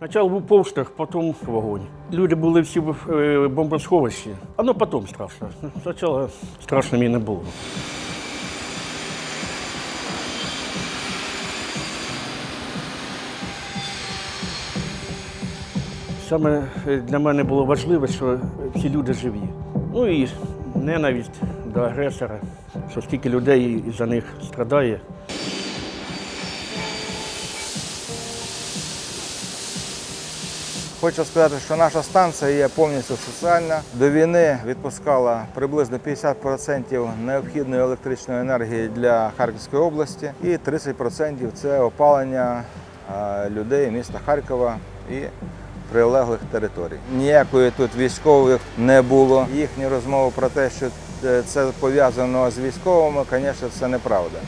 Спочатку був повштовх, потім вогонь. Люди були всі в е, бомбосховищі, а ну потім страшно. Спочатку страшно мені не було. Саме е, для мене було важливо, що всі люди живі. Ну і ненависть до агресора, що стільки людей за них страдає. Хочу сказати, що наша станція є повністю соціальна. До війни відпускала приблизно 50% необхідної електричної енергії для Харківської області і 30% це опалення людей міста Харкова і прилеглих територій. Ніякої тут військових не було. Їхні розмови про те, що е, це пов'язано з військовими, звісно, це неправда.